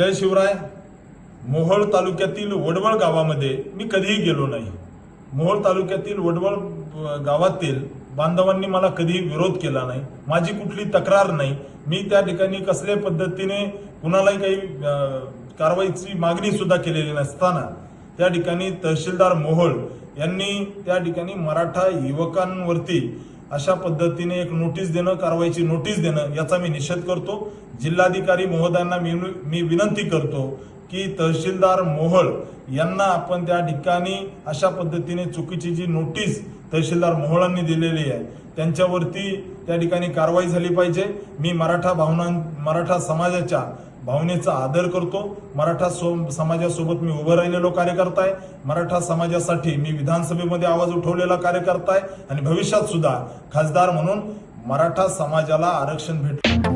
जय शिवराय मोहोळ तालुक्यातील वडवळ गावामध्ये मी कधीही गेलो नाही. मोहोळ तालुक्यातील वडवळ गावातील बांधवांनी मला कधीही विरोध केला नाही. माझी कुठली तक्रार नाही. मी त्या ठिकाणी कसल्या पद्धतीने कुणालाही काही कारवाईची मागणी सुद्धा केलेली नसताना त्या ठिकाणी तहसीलदार मोहोळ यांनी त्या ठिकाणी मराठा युवकांवरती अशा पद्धतीने एक नोटीस देणं कारवाईची नोटीस देणं याचा मी निषेध करतो. जिल्हाधिकारी महोदयांना मी मी विनंती करतो की तहसीलदार मोहळ यांना आपण त्या ठिकाणी अशा पद्धतीने चुकीची जी नोटीस तहसीलदार मोहोळांनी दिलेली आहे त्यांच्यावरती त्या ठिकाणी कारवाई झाली पाहिजे. मी मराठा भावना मराठा समाजाच्या भावनेचा आदर करतो. मराठा सो समाजासोबत मी उभं राहिलेलो कार्यकर्ता आहे मराठा समाजासाठी मी विधानसभेमध्ये आवाज उठवलेला कार्यकर्ता आहे आणि भविष्यात सुद्धा खासदार म्हणून मराठा समाजाला आरक्षण भेट